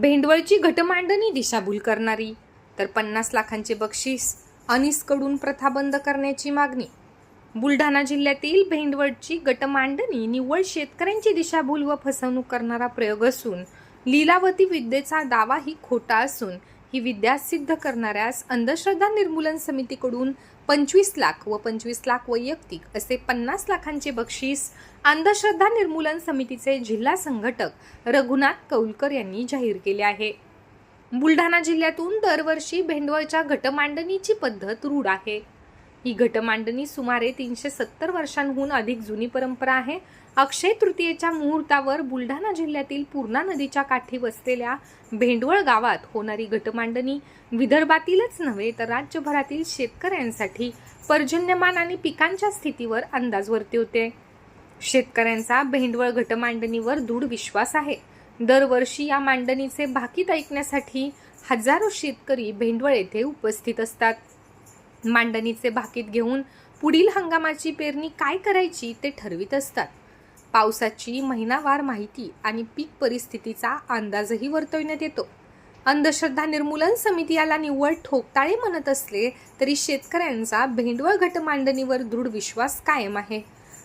भेंडवळची घटमांडणी दिशाभूल करणारी. तर पन्नास लाखांचे बक्षीस अनिसकडून प्रथा बंद करण्याची मागणी. बुलढाणा जिल्ह्यातील भेंडवळची गटमांडणी निव्वळ शेतकऱ्यांची दिशाभूल व फसवणूक करणारा प्रयोग असून लीलावती विद्येचा दावाही खोटा असून ही विद्या सिद्ध करणाऱ्यास अंधश्रद्धा निर्मूलन समितीकडून पंचवीस लाख व पंचवीस लाख वैयक्तिक असे पन्नास लाखांचे बक्षीस अंधश्रद्धा निर्मूलन समितीचे जिल्हा संघटक रघुनाथ कौलकर यांनी जाहीर केले आहे. बुलढाणा जिल्ह्यातून दरवर्षी भेंडवळच्या घटमांडणीची पद्धत रूढ आहे. ही घटमांडणी सुमारे तीनशे सत्तर वर्षांहून अधिक जुनी परंपरा आहे. अक्षय तृतीयेच्या मुहूर्तावर बुलढाणा जिल्ह्यातील पूर्णा नदीच्या काठी वसलेल्या भेंडवळ गावात होणारी घटमांडणी विदर्भातीलच नव्हे तर राज्यभरातील शेतकऱ्यांसाठी पर्जन्यमान आणि पिकांच्या स्थितीवर अंदाज वर्तवते शेतकऱ्यांचा भेंडवळ घटमांडणीवर दृढ विश्वास आहे. दरवर्षी या मांडणीचे भाकीत ऐकण्यासाठी हजारो शेतकरी भेंडवळ येथे उपस्थित असतात. मांडणीचे भाकीत घेऊन पुढील हंगामाची पेरणी काय करायची ते ठरवित असतात. पावसाची महिनावार माहिती आणि पीक परिस्थितीचा अंदाजही वर्तवण्यात येतो. अंधश्रद्धा निर्मूलन समिती याला निव्वळ ठोकताळे म्हणत असले तरी शेतकऱ्यांचा भेंडवळ घटमांडणीवर दृढ विश्वास कायम आहे.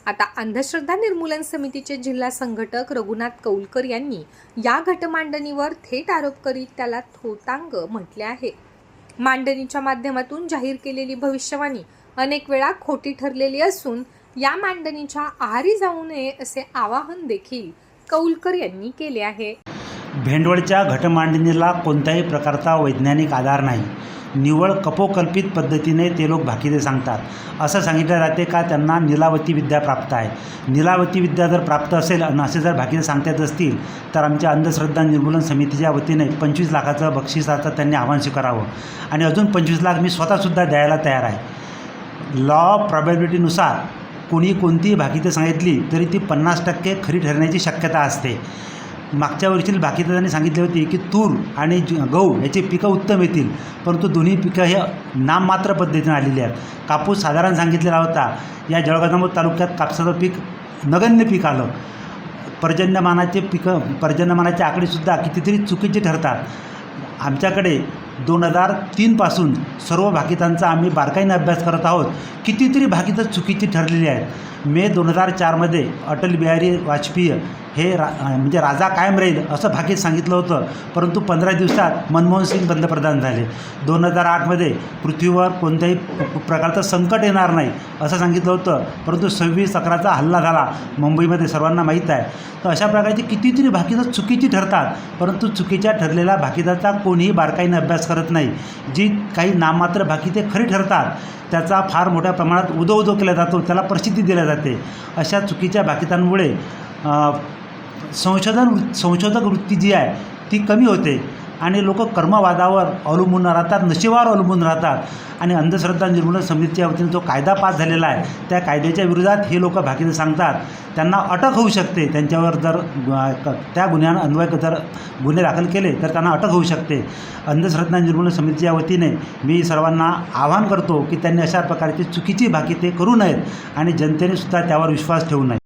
आता अंधश्रद्धा निर्मूलन समितीचे जिल्हा संघटक रघुनाथ कौलकर यांनी या घटमांडणीवर थेट आरोप करीत त्याला थोतांग म्हटले आहे. मांडणीच्या माध्यमातून जाहीर केलेली भविष्यवाणी अनेक वेळा खोटी ठरलेली असून या मांडणीच्या आहारी जाऊ नये असे आवाहन देखील कौलकर यांनी केले आहे. भेंडवळच्या घटमांडणीला कोणत्याही प्रकारचा वैज्ञानिक आधार नाही. निव्वळ कपोकल्पित पद्धतीने ते लोक भाकीदे सांगतात. असं सांगितलं जाते का त्यांना निलावती विद्या प्राप्त आहे? निलावती विद्या जर प्राप्त असेल आणि असे जर भाकीते सांगता येत असतील तर आमच्या अंधश्रद्धा निर्मूलन समितीच्या वतीने पंचवीस लाखाचं बक्षिसाचं त्यांनी आव्हान स्वीकारावं. आणि अजून पंचवीस लाख मी स्वतःसुद्धा द्यायला तयार आहे. लॉ ऑफ प्रॉबॅबिलिटीनुसार कोणी कोणतीही भाकीदे सांगितली तरी ती पन्नास टक्के खरी ठरण्याची शक्यता असते. मागच्या वर्षी बाकीदारांनी सांगितले होते की तूर आणि ज- गहू याची पिकं उत्तम येतील परंतु दोन्ही पिकं हे नाममात्र पद्धतीने आलेली आहेत. कापूस साधारण सांगितलेला होता. या जळगाव तालुक्यात कापसाचं पीक नगण्य पीक आलं. पर्जन्यमानाचे पिकं पर्जन्यमानाचे आकडेसुद्धा कितीतरी चुकीचे ठरतात. आमच्याकडे दोन हजार तीनपासून सर्व भाकितांचा आम्ही बारकाईने अभ्यास करत आहोत. कितीतरी भाकितं चुकीची ठरलेली आहेत. मे दोन हजार चारमध्ये अटल बिहारी वाजपेयी हे रा म्हणजे राजा कायम राहील असं भाकीत सांगितलं होतं. परंतु पंधरा दिवसात मनमोहन सिंग पंतप्रधान झाले. दोन हजार आठमध्ये पृथ्वीवर कोणत्याही प्रकारचं संकट येणार नाही असं सांगितलं होतं. परंतु सव्वीस अकराचा हल्ला झाला मुंबईमध्ये सर्वांना माहीत आहे. तर अशा प्रकारची कितीतरी भाकीदार चुकीची ठरतात. परंतु चुकीच्या ठरलेल्या भाकिताचा कोणीही बारकाईने अभ्यास करत नाही. जी काही नाममात्र भाकिते खरी ठरतात त्याचा फार मोठ्या प्रमाणात उदो उदो केला जातो त्याला प्रसिद्धी दिल्या जाते. अशा चुकीच्या भाकितांमुळे संशोधन वृ- संशोधक वृत्ती जी आहे ती कमी होते. आणि लोक कर्मवादावर अवलंबून राहतात नशिबावर अवलंबून राहतात. आणि अंधश्रद्धा निर्मूलन समितीच्या वतीने जो कायदा पास झालेला आहे त्या कायद्याच्या विरोधात हे लोक भाकीने सांगतात. त्यांना अटक होऊ शकते. त्यांच्यावर जर त्या गुन्ह्यानं अन्वय जर गुन्हे दाखल केले तर त्यांना अटक होऊ शकते. अंधश्रद्धा निर्मूलन समितीच्या वतीने मी सर्वांना आवाहन करतो की त्यांनी अशा प्रकारची चुकीची भाकी ते करू नयेत. आणि जनतेने सुद्धा त्यावर विश्वास ठेवू नये.